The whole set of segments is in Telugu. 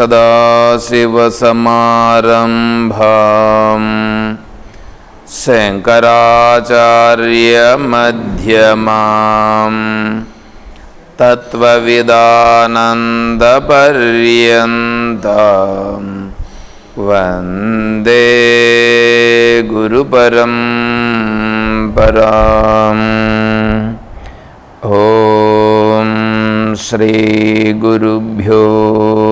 सदाशिवसमारम्भाम्। शङ्कराचार्यमध्यमाम्। तत्त्वविदानन्दपर्यन्त वन्दे गुरुपरं पराम् ॐ श्रीगुरुभ्यो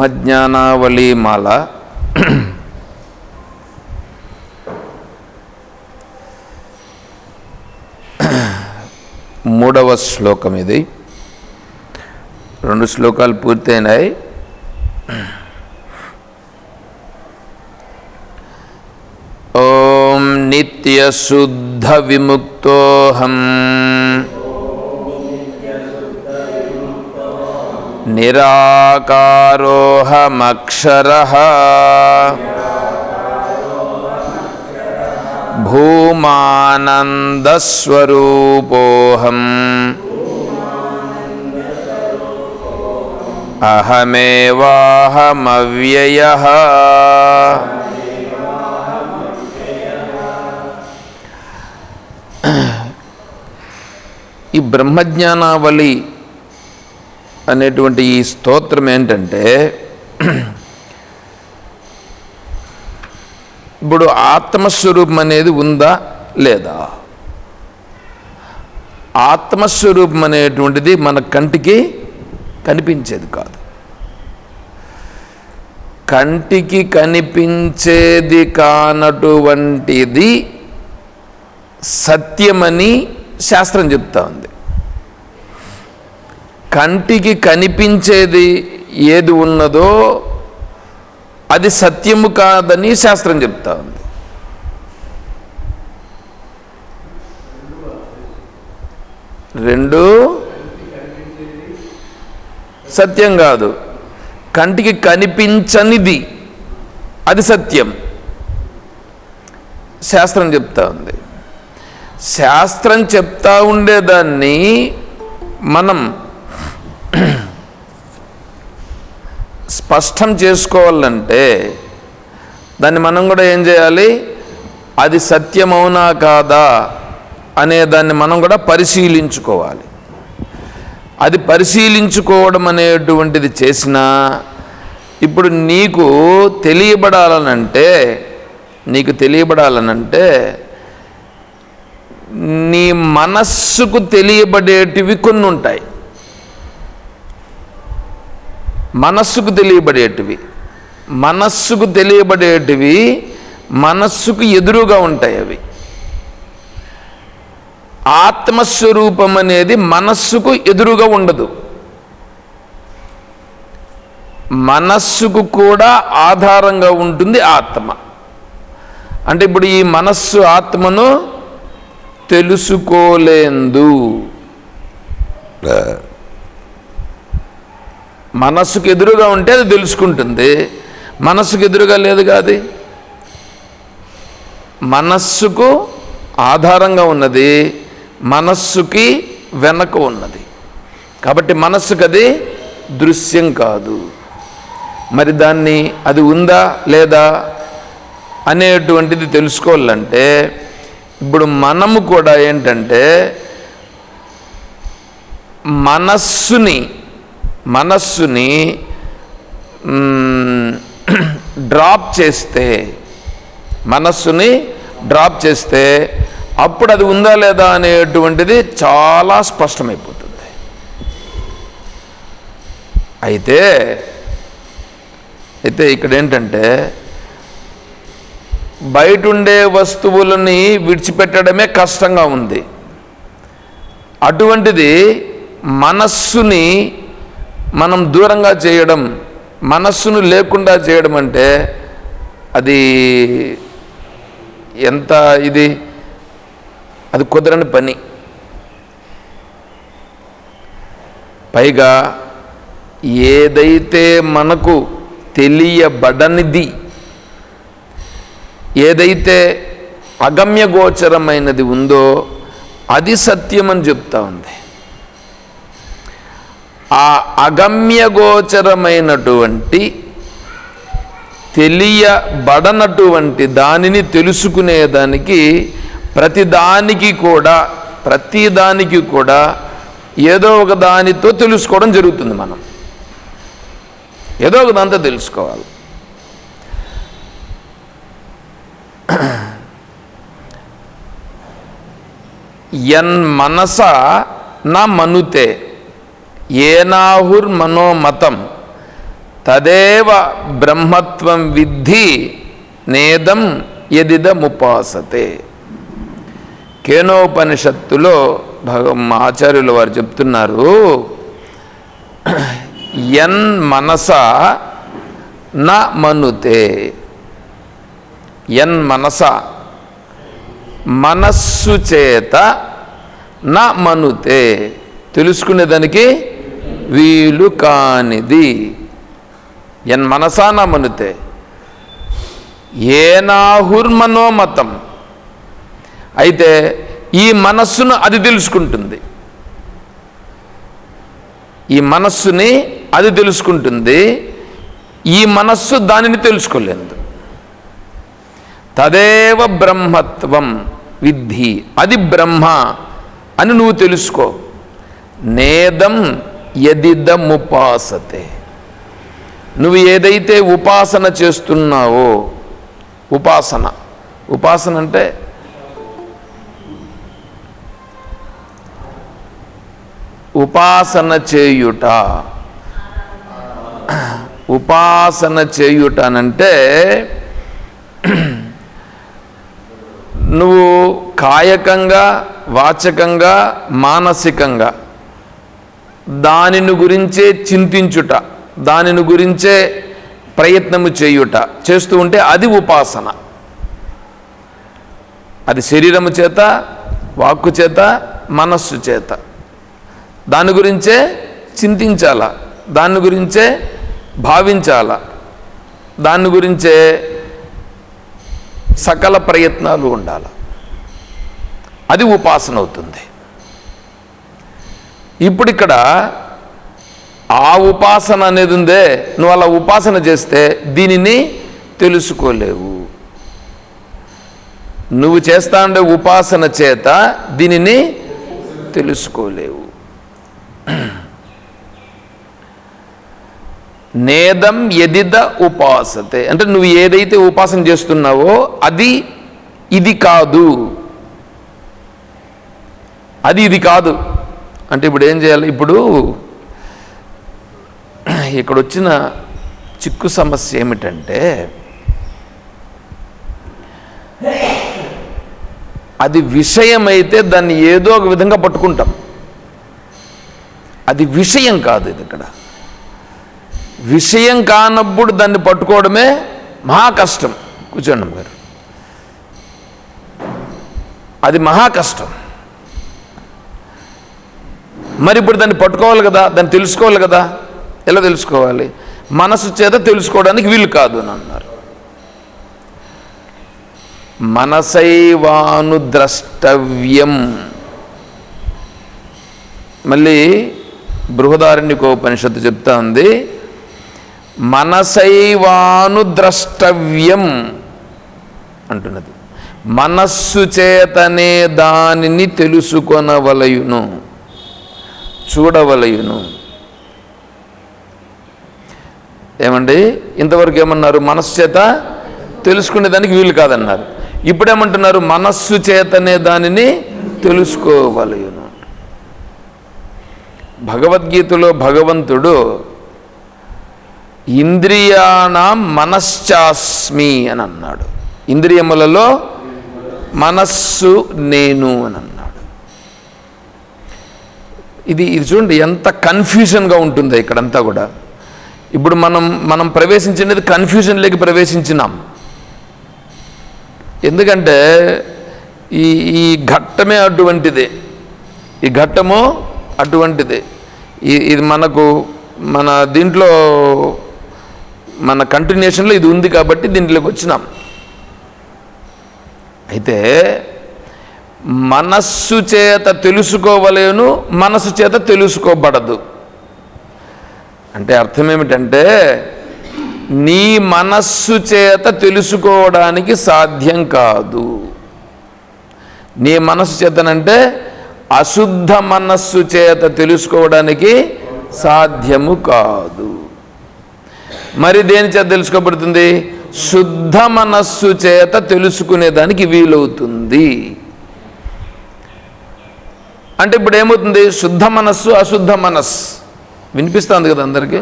బ్రహ్మజ్ఞానావళి మాల మూడవ శ్లోకం ఇది. రెండు శ్లోకాలు పూర్తయినాయి. ఓం నిత్యశుద్ధ విముక్తోహం. निराकारोऽहमक्षरः। भूमानन्दस्वरूपोऽहम्। अहमेवाहमव्ययः। इब्रह्मज्ञानावली అనేటువంటి ఈ స్తోత్రం ఏంటంటే ఇప్పుడు ఆత్మస్వరూపం అనేది ఉందా లేదా? ఆత్మస్వరూపం అనేటువంటిది మన కంటికి కనిపించేది కాదు. కంటికి కనిపించేది కానటువంటిది సత్యమని శాస్త్రం చెప్తా ఉంది. కంటికి కనిపించేది ఏది ఉన్నదో అది సత్యము కాదని శాస్త్రం చెప్తా ఉంది. రెండు సత్యం కాదు. కంటికి కనిపించనిది అది సత్యం. శాస్త్రం చెప్తా ఉంది. శాస్త్రం చెప్తా ఉండేదాన్ని మనం స్పష్టం చేసుకోవాలంటే దాన్ని మనం కూడా ఏం చేయాలి? అది సత్యమవునా కాదా అనే దాన్ని మనం కూడా పరిశీలించుకోవాలి. అది పరిశీలించుకోవడం అనేటువంటిది చేసినా ఇప్పుడు నీకు తెలియబడాలనంటే నీకు తెలియబడాలనంటే నీ మనస్సుకు తెలియబడేటివి కొన్ని ఉంటాయి మనస్సుకు తెలియబడేటివి. మనస్సుకు తెలియబడేటివి మనస్సుకు ఎదురుగా ఉంటాయి అవి. ఆత్మస్వరూపం అనేది మనస్సుకు ఎదురుగా ఉండదు. మనస్సుకు కూడా ఆధారంగా ఉంటుంది ఆత్మ. అంటే ఇప్పుడు ఈ మనస్సు ఆత్మను తెలుసుకోలేందు. మనస్సుకు ఎదురుగా ఉంటే అది తెలుసుకుంటుంది. మనస్సుకు ఎదురుగా లేదు కాదు మనస్సుకు ఆధారంగా ఉన్నది మనస్సుకి వెనక ఉన్నది. కాబట్టి మనస్సుకు అది దృశ్యం కాదు. మరి దాన్ని అది ఉందా లేదా అనేటువంటిది తెలుసుకోవాలంటే ఇప్పుడు మనము కూడా ఏంటంటే మనస్సుని మనస్సుని డ్రాప్ చేస్తే మనస్సుని డ్రాప్ చేస్తే అప్పుడు అది ఉందా లేదా అనేటువంటిది చాలా స్పష్టమైపోతుంది. అయితే అయితే ఇక్కడ ఏంటంటే బయట ఉండే వస్తువులని విడిచిపెట్టడమే కష్టంగా ఉంది. అటువంటిది మనస్సుని మనం దూరంగా చేయడం మనస్సును లేకుండా చేయడం అంటే అది ఎంత ఇది? అది కుదరని పని. పైగా ఏదైతే మనకు తెలియబడనిది ఏదైతే అగమ్యగోచరమైనది ఉందో అది సత్యమని చెప్తా ఉంది. ఆ అగమ్యగోచరమైనటువంటి తెలియబడనటువంటి దానిని తెలుసుకునేదానికి ప్రతిదానికి కూడా ప్రతిదానికి కూడా ఏదో ఒక దానితో తెలుసుకోవడం జరుగుతుంది మనం. ఏదో ఒక దాంతో తెలుసుకోవాలి. ఎన్ మనస నా మనుతే ఏనాహుర్ మనోమతం తదేవ బ్రహ్మత్వం విద్ధి నేదం యదిదముపాసతే. కేనోపనిషత్తులో భగ ఆచార్యులు వారు చెప్తున్నారు ఎన్ మనస న మనుతే. ఎన్ మనస మనస్సు చేత నా మనుతే. తెలుసుకునేదానికి వీలు కానిది. ఎన్ మనసాన మనుతే. ఏనాహుర్మనోమతం అయితే ఈ మనస్సును అది తెలుసుకుంటుంది. ఈ మనస్సుని అది తెలుసుకుంటుంది. ఈ మనస్సు దానిని తెలుసుకోలేదు. తదేవ బ్రహ్మత్వం విద్ధి. అది బ్రహ్మ అని నువ్వు తెలుసుకో. నేదం యదిదముపాసతే నువ్వు ఏదైతే ఉపాసన చేస్తున్నావో ఉపాసన ఉపాసన అంటే ఉపాసన చేయుట. ఉపాసన చేయుట అనంటే నువ్వు కాయకంగా వాచకంగా మానసికంగా దానిని గురించే చింతించుట దానిని గురించే ప్రయత్నము చేయుట చేస్తూ ఉంటే అది ఉపాసన. అది శరీరము చేత వాక్కు చేత మనస్సు చేత. దాని గురించే చింతించాల దాని గురించే భావించాల దాని గురించే సకల ప్రయత్నాలు ఉండాలి. అది ఉపాసన అవుతుంది. ఇప్పుడు ఇక్కడ ఆ ఉపాసన అనేది ఉందే నువ్వు అలా ఉపాసన చేస్తే దీనిని తెలుసుకోలేవు. నువ్వు చేస్తా ఉండే ఉపాసన చేత దీనిని తెలుసుకోలేవు. నేదం ఎదిద ఉపాసతే. అంటే నువ్వు ఏదైతే ఉపాసన చేస్తున్నావో అది ఇది కాదు. అది ఇది కాదు. అంటే ఇప్పుడు ఏం చేయాలి? ఇప్పుడు ఇక్కడ వచ్చిన చిక్కు సమస్య ఏమిటంటే అది విషయమైతే దాన్ని ఏదో ఒక విధంగా పట్టుకుంటాం. అది విషయం కాదు ఇది ఇక్కడ. విషయం కానప్పుడు దాన్ని పట్టుకోవడమే మహా కష్టం. కూర్చోండి గారు అది మహా కష్టం. మరి ఇప్పుడు దాన్ని పట్టుకోవాలి కదా దాన్ని తెలుసుకోవాలి కదా. ఎలా తెలుసుకోవాలి? మనసు చేత తెలుసుకోవడానికి వీలు కాదు అని అన్నారు. మనసైవాను ద్రష్టవ్యం. మళ్ళీ బృహదారణ్యకోపనిషత్తు చెప్తా ఉంది. మనసైవాను ద్రష్టవ్యం అంటున్నది. మనస్సు చేతనే దానిని తెలుసుకొనవలయును. చూడవలయును. ఏమండి? ఇంతవరకు ఏమన్నారు? మనస్సు చేత తెలుసుకునేదానికి వీలు కాదన్నారు. ఇప్పుడేమంటున్నారు? మనస్సు చేతనే దానిని తెలుసుకోవలయును. భగవద్గీతలో భగవంతుడు ఇంద్రియాణం మనశ్చాస్మి అని అన్నాడు ఇంద్రియములలో మనస్సు నేను అని అన్నాడు ఇది ఇది చూడండి ఎంత కన్ఫ్యూజన్గా ఉంటుందో ఇక్కడంతా కూడా. ఇప్పుడు మనం మనం ప్రవేశించినది కన్ఫ్యూజన్లోకి ప్రవేశించినాం. ఎందుకంటే ఈ ఈ ఘట్టమే అటువంటిదే. ఈ ఘట్టము అటువంటిదే. ఈ ఇది మనకు మన దీంట్లో మన కంటిన్యూషన్లో ఇది ఉంది కాబట్టి దీంట్లోకి వచ్చినాం. అయితే మనస్సు చేత తెలుసుకోవలేను మనసు చేత తెలుసుకోబడదు. అంటే అర్థం ఏమిటంటే నీ మనస్సు చేత తెలుసుకోవడానికి సాధ్యం కాదు. నీ మనస్సు చేతనంటే అశుద్ధ మనస్సు చేత తెలుసుకోవడానికి సాధ్యము కాదు. మరి దేని చేత తెలుసుకోబడుతుంది? శుద్ధ మనస్సు చేత తెలుసుకునేదానికి వీలవుతుంది. అంటే ఇప్పుడు ఏమవుతుంది? శుద్ధ మనస్సు అశుద్ధ మనస్సు వినిపిస్తుంది కదా అందరికీ?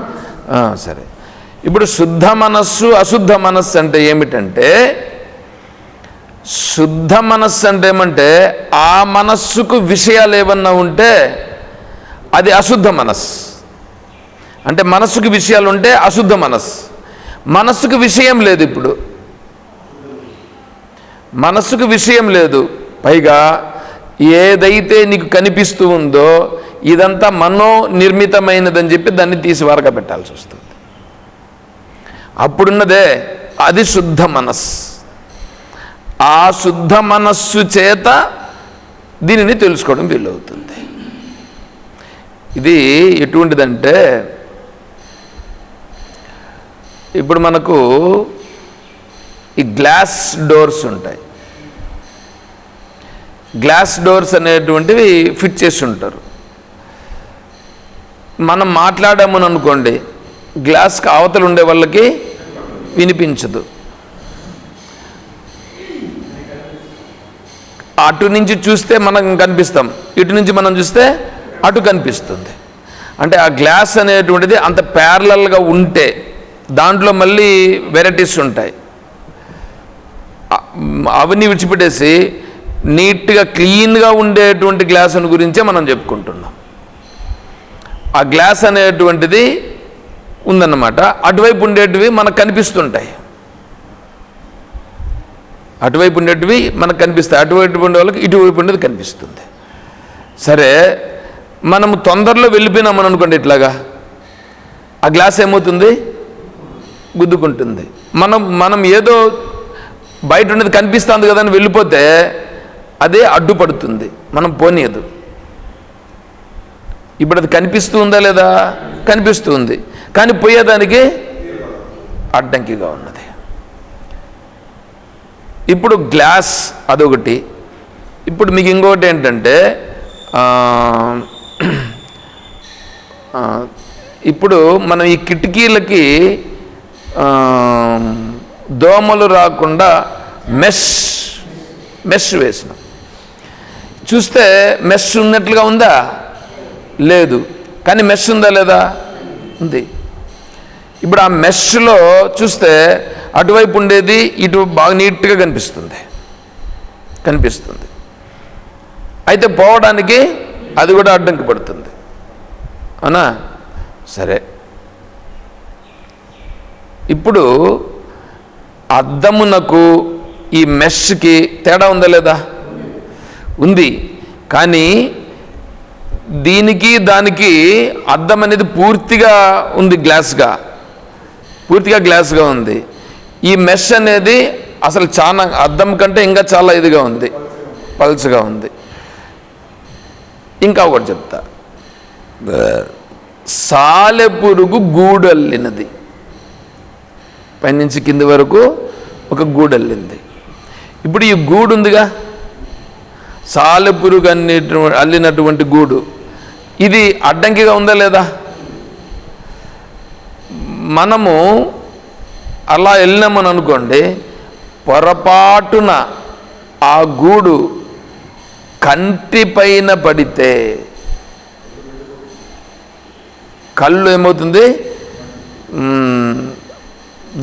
సరే. ఇప్పుడు శుద్ధ మనస్సు అశుద్ధ మనస్సు అంటే ఏమిటంటే శుద్ధ మనస్సు అంటే ఏమంటే ఆ మనస్సుకు విషయాలు ఏమన్నా ఉంటే అది అశుద్ధ మనస్సు. అంటే మనస్సుకు విషయాలు ఉంటే అశుద్ధ మనస్సు. మనస్సుకు విషయం లేదు ఇప్పుడు. మనస్సుకు విషయం లేదు. పైగా ఏదైతే నీకు కనిపిస్తూ ఉందో ఇదంతా మనో నిర్మితమైనదని చెప్పి దాన్ని తీసి వరక పెట్టాల్సి వస్తుంది. అప్పుడున్నదే అది శుద్ధ మనస్సు. ఆ శుద్ధ మనస్సు చేత దీనిని తెలుసుకోవడం వీలవుతుంది. ఇది ఎటువంటిదంటే ఇప్పుడు మనకు ఈ గ్లాస్ డోర్స్ ఉంటాయి. గ్లాస్ డోర్స్ అనేటువంటివి ఫిట్ చేసి ఉంటారు. మనం మాట్లాడామని అనుకోండి గ్లాస్కి అవతలు ఉండే వాళ్ళకి వినిపించదు. అటు నుంచి చూస్తే మనం కనిపిస్తాం ఇటు నుంచి మనం చూస్తే అటు కనిపిస్తుంది. అంటే ఆ గ్లాస్ అనేటువంటిది అంత ప్యారలల్గా ఉంటే దాంట్లో మళ్ళీ వెరైటీస్ ఉంటాయి. అవన్నీ విడిచిపెట్టేసి నీట్గా క్లీన్గా ఉండేటువంటి గ్లాసుని గురించే మనం చెప్పుకుంటున్నాం. ఆ గ్లాస్ అనేటువంటిది ఉందన్నమాట. అటువైపు ఉండేటివి మనకు కనిపిస్తుంటాయి. అటువైపు ఉండేటివి మనకు కనిపిస్తాయి. అటువైపు ఉండే వాళ్ళకి ఇటువైపు ఉండేది కనిపిస్తుంది. సరే మనము తొందరలో వెళ్ళిపోయినామని అనుకోండి ఇట్లాగా. ఆ గ్లాస్ ఏమవుతుంది? గుద్దుకుంటుంది. మనం మనం ఏదో బయట ఉండేది కనిపిస్తుంది కదా అని వెళ్ళిపోతే అదే అడ్డుపడుతుంది. మనం పోనీయదు. ఇప్పుడు అది కనిపిస్తూ ఉందా లేదా? కనిపిస్తూ ఉంది కానీ పోయేదానికి అడ్డంకిగా ఉన్నది. ఇప్పుడు గ్లాస్ అదొకటి. ఇప్పుడు మీకు ఇంకొకటి ఏంటంటే ఇప్పుడు మనం ఈ కిటికీలకి దోమలు రాకుండా మెష్ మెష్ వేసినాం. చూస్తే మెష్ ఉన్నట్లుగా ఉందా? లేదు. కానీ మెష్ ఉందా లేదా? ఉంది. ఇప్పుడు ఆ మెష్లో చూస్తే అటువైపు ఉండేది ఇటు బాగా నీట్గా కనిపిస్తుంది. కనిపిస్తుంది. అయితే పోవడానికి అది కూడా అడ్డంకి పడుతుంది. అవునా? సరే. ఇప్పుడు అద్దమునకు ఈ మెష్కి తేడా ఉందా లేదా? ఉంది. కానీ దీనికి దానికి అద్దం అనేది పూర్తిగా ఉంది గ్లాస్గా. పూర్తిగా గ్లాస్గా ఉంది. ఈ మెష్ అనేది అసలు చాలా అద్దం కంటే ఇంకా చాలా ఇదిగా ఉంది. పల్చగా ఉంది. ఇంకా ఒకటి చెప్తా. సాలెపురుగు గూడల్లినది. పైనుంచి కింది వరకు ఒక గూడల్లింది. ఇప్పుడు ఈ గూడు ఉందిగా సాలెపురుగు అన్నిటి అల్లినటువంటి గూడు. ఇది అడ్డంకిగా ఉందా లేదా? మనము అలా వెళ్ళినామని అనుకోండి పొరపాటున ఆ గూడు కంటి పైన పడితే కళ్ళు ఏమవుతుంది?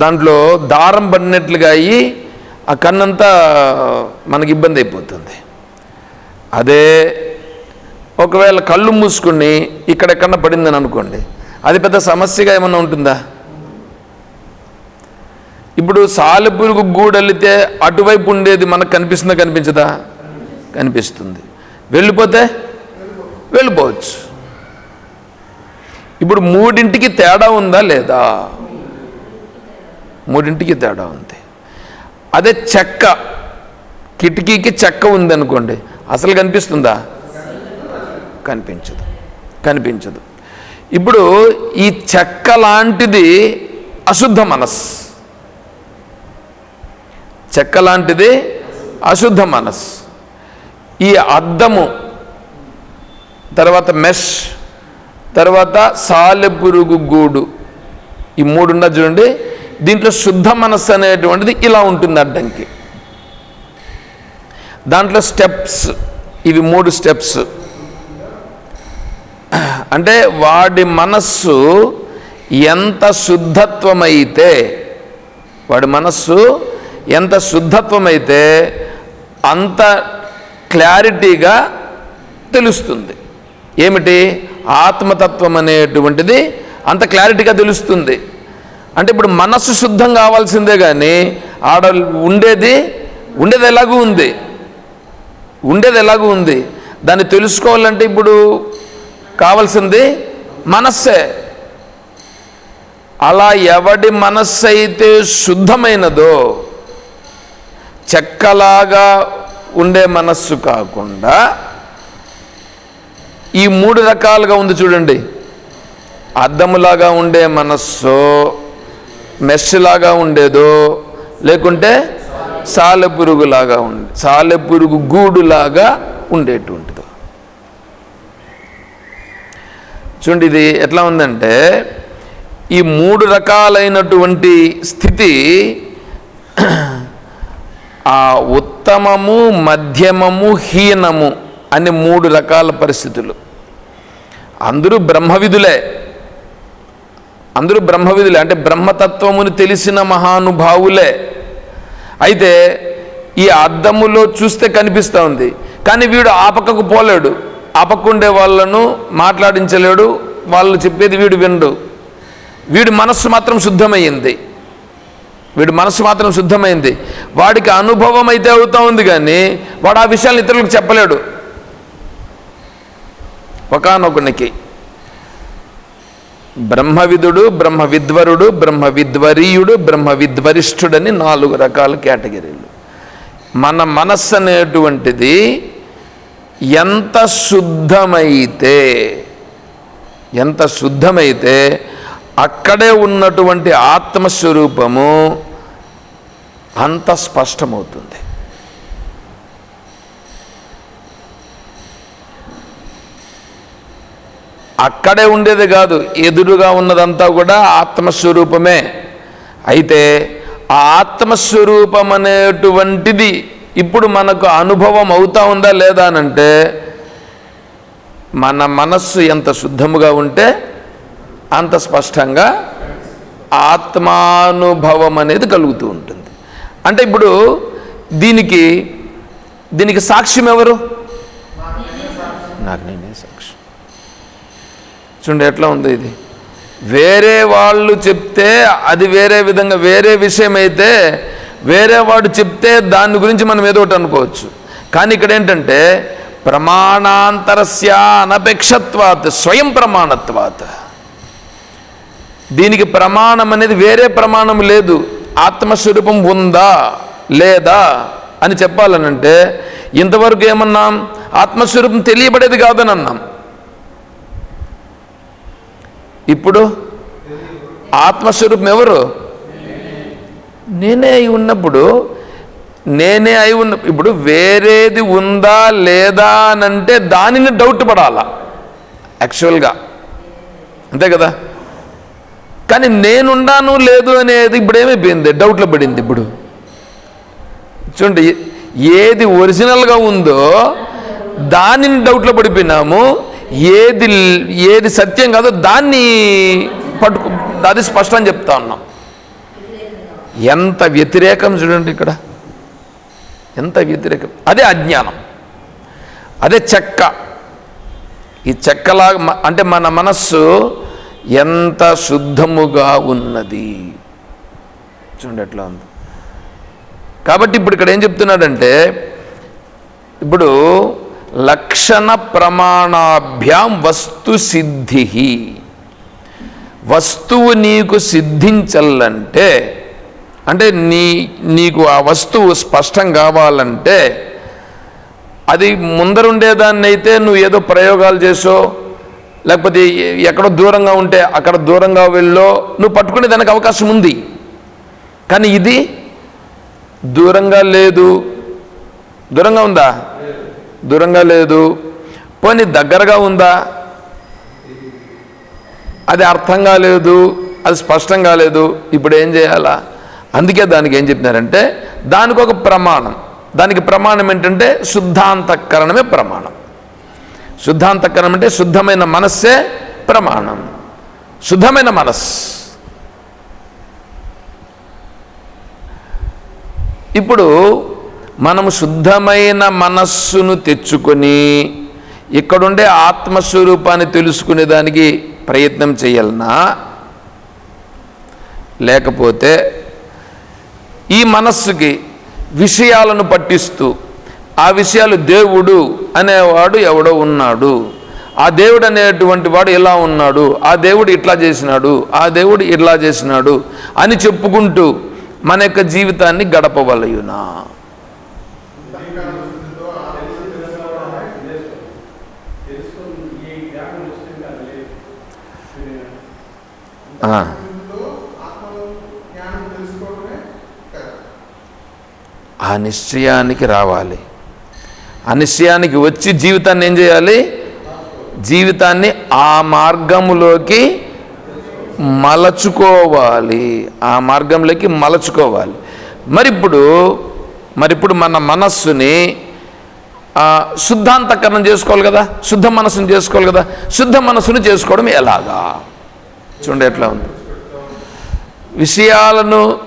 దాంట్లో దారం పడినట్లుగా అయ్యి ఆ కన్నంతా మనకి ఇబ్బంది అయిపోతుంది. అదే ఒకవేళ కళ్ళు మూసుకుని ఇక్కడెక్కడన్నా పడిందని అనుకోండి అది పెద్ద సమస్యగా ఏమన్నా ఉంటుందా? ఇప్పుడు సాలెపురుగు గూడెళ్తే అటువైపు ఉండేది మనకు కనిపిస్తుందా కనిపించదా? కనిపిస్తుంది. వెళ్ళిపోతే? వెళ్ళిపోవచ్చు. ఇప్పుడు మూడింటికి తేడా ఉందా లేదా? మూడింటికి తేడా ఉంది. అదే చెక్క కిటికీకి చెక్క ఉంది అనుకోండి అసలు కనిపిస్తుందా? కనిపించదు. కనిపించదు. ఇప్పుడు ఈ చెక్క లాంటిది అశుద్ధ మనస్. చెక్క లాంటిది అశుద్ధ మనస్. ఈ అద్దము తర్వాత మెష్ తర్వాత సాలెపురుగు గూడు ఈ మూడున్నది చూడండి దీంట్లో శుద్ధ మనస్సు అనేటువంటిది ఇలా ఉంటుంది అడ్డంకి దాంట్లో స్టెప్స్ ఇవి మూడు స్టెప్స్ అంటే వాడి మనస్సు ఎంత శుద్ధత్వమైతే వాడి మనస్సు ఎంత శుద్ధత్వమైతే అంత క్లారిటీగా తెలుస్తుంది. ఏమిటి? ఆత్మతత్వం అనేటువంటిది అంత క్లారిటీగా తెలుస్తుంది. అంటే ఇప్పుడు మనస్సు శుద్ధం కావాల్సిందే కానీ ఆడ ఉండేది ఉండేది ఎలాగూ ఉంది. ఉండేది ఎలాగూ ఉంది. దాన్ని తెలుసుకోవాలంటే ఇప్పుడు కావాల్సింది మనస్సే. అలా ఎవడి మనస్సు అయితే శుద్ధమైనదో చెక్కలాగా ఉండే మనస్సు కాకుండా ఈ మూడు రకాలుగా ఉంది చూడండి. అద్దములాగా ఉండే మనస్సు మెస్సులాగా ఉండేదో లేకుంటే సాలెపురుగులాగా ఉండే సాలెపురుగు గూడులాగా ఉండేటువంటిది. చూడండి ఇది ఎట్లా ఉందంటే ఈ మూడు రకాలైనటువంటి స్థితి ఆ ఉత్తమము మధ్యమము హీనము అనే మూడు రకాల పరిస్థితులు. అందరూ బ్రహ్మవిధులే. అందరూ బ్రహ్మవిధులే. అంటే బ్రహ్మతత్వముని తెలిసిన మహానుభావులే. అయితే ఈ అద్దములో చూస్తే కనిపిస్తూ ఉంది కానీ వీడు ఆ పక్కకు పోలేడు. ఆ పక్క ఉండే వాళ్ళను మాట్లాడించలేడు. వాళ్ళు చెప్పేది వీడు వినడు. వీడి మనస్సు మాత్రం శుద్ధమైంది. వీడి మనస్సు మాత్రం శుద్ధమైంది. వాడికి అనుభవం అయితే అవుతూ ఉంది కానీ వాడు ఆ విషయాలను ఇతరులకు చెప్పలేడు. ఒకనొకనికి బ్రహ్మవిధుడు బ్రహ్మ విద్వరుడు బ్రహ్మ విద్వరీయుడు బ్రహ్మ విద్వరిష్ఠుడని నాలుగు రకాల కేటగిరీలు. మన మనస్సు అనేటువంటిది ఎంత శుద్ధమైతే ఎంత శుద్ధమైతే అక్కడే ఉన్నటువంటి ఆత్మస్వరూపము అంత స్పష్టమవుతుంది. అక్కడే ఉండేది కాదు ఎదురుగా ఉన్నదంతా కూడా ఆత్మస్వరూపమే. అయితే ఆ ఆత్మస్వరూపం అనేటువంటిది ఇప్పుడు మనకు అనుభవం అవుతా ఉందా లేదా అనంటే మన మనస్సు ఎంత శుద్ధముగా ఉంటే అంత స్పష్టంగా ఆత్మానుభవం అనేది కలుగుతూ ఉంటుంది. అంటే ఇప్పుడు దీనికి దీనికి సాక్ష్యం ఎవరు? నాకు నేను చూడండి ఎట్లా ఉంది ఇది? వేరే వాళ్ళు చెప్తే అది వేరే విధంగా వేరే విషయం అయితే వేరే వాడు చెప్తే దాని గురించి మనం ఏదో ఒకటి అనుకోవచ్చు. కానీ ఇక్కడ ఏంటంటే ప్రమాణాంతరస్య అనపేక్షత్వాత్ స్వయం ప్రమాణత్వాత్. దీనికి ప్రమాణం అనేది వేరే ప్రమాణం లేదు. ఆత్మస్వరూపం ఉందా లేదా అని చెప్పాలనంటే ఇంతవరకు ఏమన్నాం? ఆత్మస్వరూపం తెలియబడేది కాదని అన్నాం ఇప్పుడు ఆత్మస్వరూపం ఎవరు? నేనే అయి ఉన్నప్పుడు నేనే అయి ఉన్న ఇప్పుడు వేరేది ఉందా లేదా అని అంటే దానిని డౌట్ పడాలా? యాక్చువల్గా అంతే కదా? కానీ నేనుండాను లేదు అనేది ఇప్పుడు ఏమైపోయింది? డౌట్లో పడింది ఇప్పుడు. చూడండి ఏది ఒరిజినల్గా ఉందో దానిని డౌట్లో పడిపోయినాము. ఏది ఏది సత్యం కాదో దాన్ని పట్టుకు అది స్పష్టం చెప్తా ఉన్నాం. ఎంత వ్యతిరేకం చూడండి ఇక్కడ. ఎంత వ్యతిరేకం. అదే అజ్ఞానం. అదే చెక్క. ఈ చెక్కలాగా అంటే మన మనస్సు ఎంత శుద్ధముగా ఉన్నది. చూడండి ఎట్లా ఉంది. కాబట్టి ఇప్పుడు ఇక్కడ ఏం చెప్తున్నాడంటే ఇప్పుడు లక్షణ ప్రమాణాభ్యాం వస్తు సిద్ధి. వస్తువు నీకు సిద్ధించాలంటే అంటే నీ నీకు ఆ వస్తువు స్పష్టం కావాలంటే అది ముందరుండేదాన్ని అయితే నువ్వు ఏదో ప్రయోగాలు చేసో లేకపోతే ఎక్కడో దూరంగా ఉంటే అక్కడ దూరంగా వెళ్ళో నువ్వు పట్టుకునే దానికి అవకాశం ఉంది. కానీ ఇది దూరంగా లేదు. దూరంగా ఉందా? దూరంగా లేదు. పోనీ దగ్గరగా ఉందా? అది అర్థం కాలేదు అది స్పష్టం కాలేదు ఇప్పుడు ఏం చేయాలా? అందుకే దానికి ఏం చెప్పినారంటే దానికి ఒక ప్రమాణం. దానికి ప్రమాణం ఏంటంటే శుద్ధాంతఃకరణమే ప్రమాణం. శుద్ధాంతఃకరణం అంటే శుద్ధమైన మనస్సే ప్రమాణం. శుద్ధమైన మనస్సు. ఇప్పుడు మనము శుద్ధమైన మనస్సును తెచ్చుకొని ఇక్కడుండే ఆత్మస్వరూపాన్ని తెలుసుకునే దానికి ప్రయత్నం చేయాలనా లేకపోతే ఈ మనస్సుకి విషయాలను పట్టిస్తూ ఆ విషయాలు దేవుడు అనేవాడు ఎవడో ఉన్నాడు. ఆ దేవుడు అనేటువంటి వాడు ఇలా ఉన్నాడు? ఆ దేవుడు ఇట్లా చేసినాడు ఆ దేవుడు ఇట్లా చేసినాడు అని చెప్పుకుంటూ మన యొక్క జీవితాన్ని గడపవలయునా. ఆ, నిశ్చయానికి రావాలి. ఆ నిశ్చయానికి వచ్చి జీవితాన్ని ఏం చేయాలి? జీవితాన్ని ఆ మార్గములోకి మలచుకోవాలి. ఆ మార్గంలోకి మలచుకోవాలి. మరి ఇప్పుడు మరి ఇప్పుడు మన మనస్సుని శుద్ధాంతకరణం చేసుకోవాలి కదా? శుద్ధ మనస్సును చేసుకోవాలి కదా? శుద్ధ మనస్సును చేసుకోవడం ఎలాగా? చూడండి ఎట్లా ఉంది. విషయాలను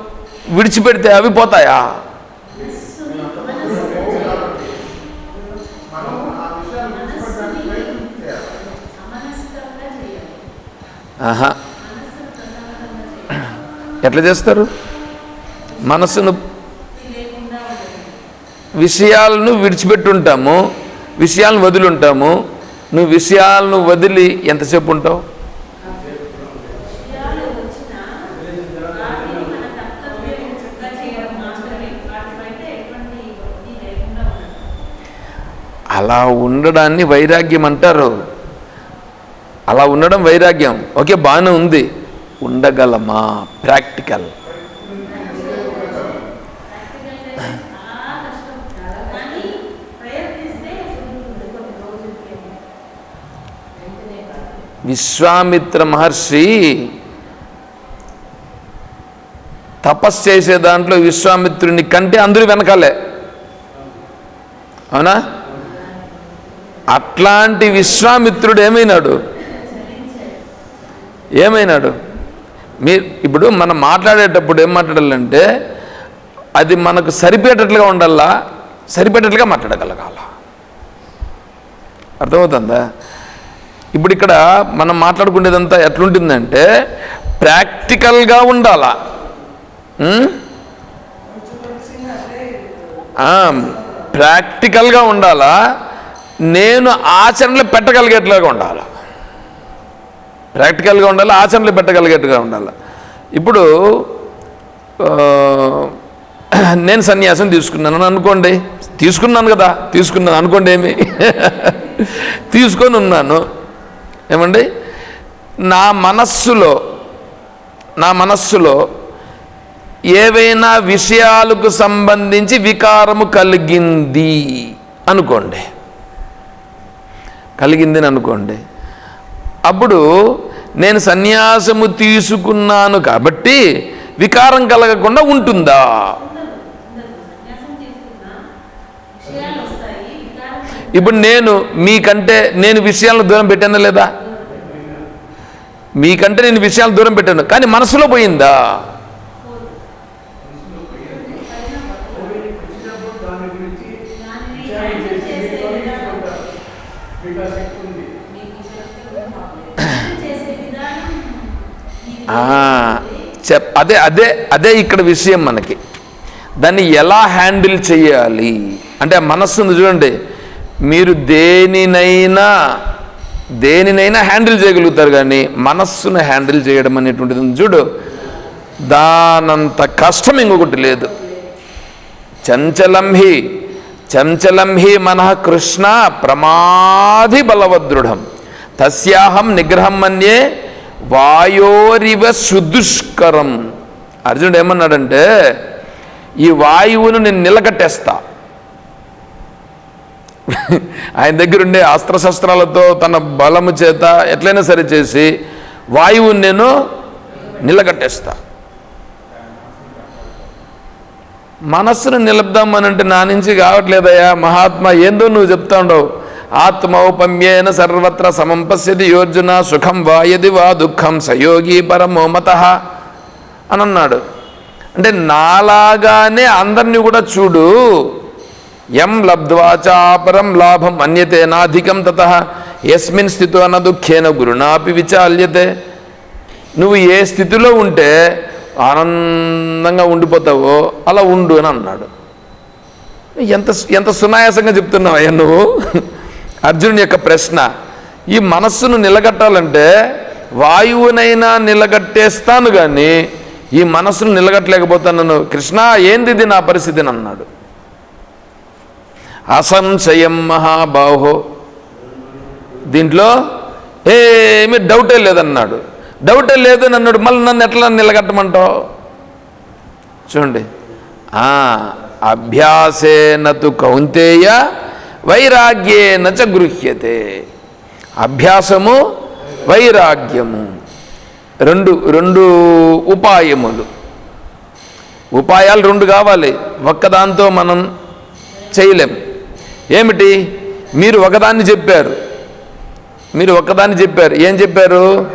విడిచిపెడితే అవి పోతాయా? ఆహా. ఎట్లా చేస్తారు? మనసును విషయాలను విడిచిపెట్టుంటాము విషయాలను వదిలి నువ్వు విషయాలను వదిలి ఎంతసేపు ఉంటావు? అలా ఉండడాన్ని వైరాగ్యం అంటారు. అలా ఉండడం వైరాగ్యం. ఓకే బాగానే ఉంది. ఉండగలమా? ప్రాక్టికల్. విశ్వామిత్ర మహర్షి తపస్సు చేసే దాంట్లో విశ్వామిత్రుని కంటే అందరూ వెనకాలే. అవునా? అట్లాంటి విశ్వామిత్రుడు ఏమైనాడు? ఏమైనాడు మీ ఇప్పుడు మనం మాట్లాడేటప్పుడు ఏం మాట్లాడాలంటే అది మనకు సరిపోయేటట్లుగా ఉండాలా? సరిపోయేటట్లుగా మాట్లాడగలగాల? అర్థమవుతుందా? ఇప్పుడు ఇక్కడ మనం మాట్లాడుకునేదంతా ఎట్లుంటుందంటే ప్రాక్టికల్గా ఉండాలా? ప్రాక్టికల్గా ఉండాలా? నేను ఆచరణలు పెట్టగలిగేట్లుగా ఉండాలి. ప్రాక్టికల్గా ఉండాలి ఆచరణలు పెట్టగలిగేట్టుగా ఉండాలి. ఇప్పుడు నేను సన్యాసం తీసుకున్నాను అనుకోండి. తీసుకున్నాను కదా తీసుకున్నాను అనుకోండి ఏమి? తీసుకొని ఉన్నాను. ఏమండి? నా మనస్సులో నా మనస్సులో ఏవైనా విషయాలకు సంబంధించి వికారము కలిగింది అనుకోండి. కలిగింది అనుకోండి. అప్పుడు నేను సన్యాసము తీసుకున్నాను కాబట్టి వికారం కలగకుండా ఉంటుందా? ఇప్పుడు నేను మీకంటే నేను విషయాలను దూరం పెట్టానా లేదా? మీకంటే నేను విషయాలు దూరం పెట్టాను. కానీ మనసులో పోయిందా దానిని హ్యాండిల్ చేసే విధానం మీకు హ్యాండిల్ చేసే విధానం మీకు ఆ, చెప్ అదే అదే అదే ఇక్కడ విషయం మనకి. దాన్ని ఎలా హ్యాండిల్ చేయాలి? అంటే ఆ మనస్సును చూడండి మీరు దేనినైనా దేనినైనా హ్యాండిల్ చేయగలుగుతారు కానీ మనస్సును హ్యాండిల్ చేయడం అనేటువంటిది చూడు. దానంత కష్టం ఇంకొకటి లేదు. చంచలం హి చంచలం హి మనః కృష్ణ ప్రమాధి బలవదృఢం తస్యాహం నిగ్రహం మన్యే వాయోరివ సుదుష్కరం. అర్జునుడు ఏమన్నాడంటే ఈ వాయువును నేను నిలకట్టేస్తా ఆయన దగ్గర ఉండే అస్త్రశస్త్రాలతో తన బలము చేత ఎట్లయినా సరే చేసి వాయువుని నేను నిలకట్టేస్తా మనస్సును నిలపుదామనంటే నా నుంచి కావట్లేదయ్యా మహాత్మా ఏందో నువ్వు చెప్తా ఉండవు. ఆత్మౌపమ్యేన సర్వత్ర సమం పశ్యది యోర్జున సుఖం వాయది వా దుఃఖం సయోగి పరమో మత అని అన్నాడు అంటే నాలాగానే అందరినీ కూడా చూడు. ఎం లబ్ధ్వాచాపరం లాభం అన్యతే నాధికం తత. ఎస్మిన్ స్థితో అన్న దుఃఖేన గురునాపి విచాల్యతే. నువ్వు ఏ స్థితిలో ఉంటే ఆనందంగా ఉండిపోతావో అలా ఉండు అని అన్నాడు. ఎంత ఎంత సునాయాసంగా చెప్తున్నావు అయ్యా నువ్వు? అర్జునుని యొక్క ప్రశ్న ఈ మనస్సును నిలగట్టాలంటే వాయువునైనా నిలగట్టేస్తాను కానీ ఈ మనస్సును నిలగట్టలేకపోతాను కృష్ణ ఏంది ఇది నా పరిస్థితిని అన్నాడు. అసంశయం మహాబాహో. దీంట్లో ఏమీ డౌటే లేదన్నాడు. డౌటే లేదు అన్నాడు. మళ్ళీ నన్ను ఎట్లా నిలగట్టమంటావు? చూడండి. అభ్యాసేనతు కౌంతేయ వైరాగ్యేన చ గృహ్యతే. అభ్యాసము వైరాగ్యము. రెండు రెండు ఉపాయములు. ఉపాయాలు రెండు కావాలి. ఒక్కదాంతో మనం చేయలేం. ఏమిటి? మీరు ఒకదాన్ని చెప్పారు. మీరు ఒకదాన్ని చెప్పారు. ఏం చెప్పారు?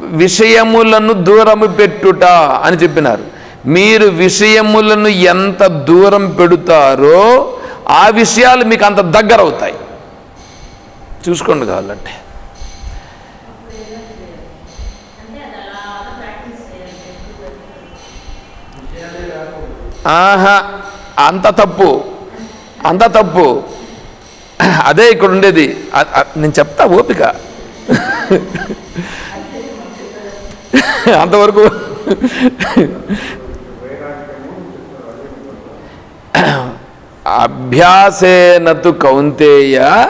విషయములను దూరము పెట్టుట అని చెప్పినారు. మీరు విషయములను ఎంత దూరం పెడతారో ఆ విషయాలు మీకు అంత దగ్గర అవుతాయి చూసుకోండి కావాలంటే. ఆహా అంత తప్పు. అంత తప్పు. అదే ఇక్కడ ఉండేది. నేను చెప్తా ఓపిక. అంతవరకు అభ్యాసేనతు కౌంతేయ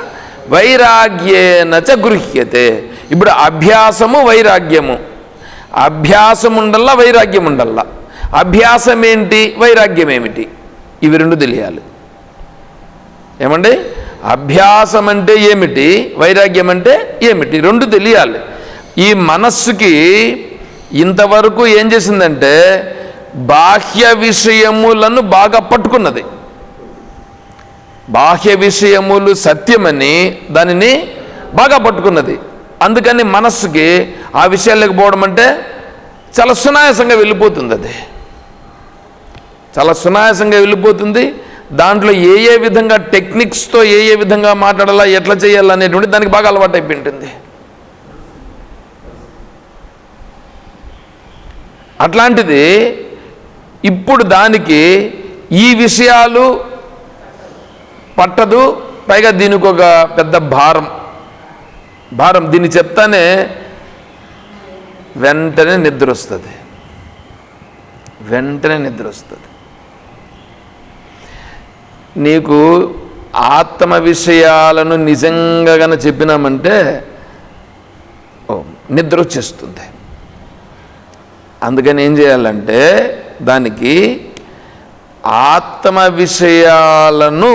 వైరాగ్యేన చ గృహ్యతే. ఇప్పుడు అభ్యాసము వైరాగ్యము. అభ్యాసం ఉండల్లా వైరాగ్యం ఉండల్లా అభ్యాసం ఏంటి వైరాగ్యం ఏమిటి ఇవి రెండు తెలియాలి. ఏమండి? అభ్యాసం అంటే ఏమిటి? వైరాగ్యం అంటే ఏమిటి? రెండు తెలియాలి. ఈ మనస్సుకి ఇంతవరకు ఏం చేసిందంటే బాహ్య విషయములను బాగా పట్టుకున్నది. బాహ్య విషయములు సత్యమని దానిని బాగా పట్టుకున్నది. అందుకని మనస్సుకి ఆ విషయాలకు పోవడం అంటే చాలా సునాయాసంగా వెళ్ళిపోతుంది అది. చాలా సునాయాసంగా వెళ్ళిపోతుంది. దాంట్లో ఏ ఏ విధంగా టెక్నిక్స్తో ఏ ఏ విధంగా మాట్లాడాలా ఎట్లా చేయాలా అనేటువంటి దానికి బాగా అలవాటు అయిపోయింటుంది అట్లాంటిది ఇప్పుడు దానికి ఈ విషయాలు పట్టదు. పైగా దీనికి ఒక పెద్ద భారం. భారం దీన్ని చెప్తానే వెంటనే నిద్ర వస్తుంది. వెంటనే నిద్ర వస్తుంది. నీకు ఆత్మ విషయాలను నిజంగా గన చెప్పినామంటే ఓ, నిద్ర వచ్చేస్తుంది. అందుకని ఏం చేయాలంటే దానికి ఆత్మ విషయాలను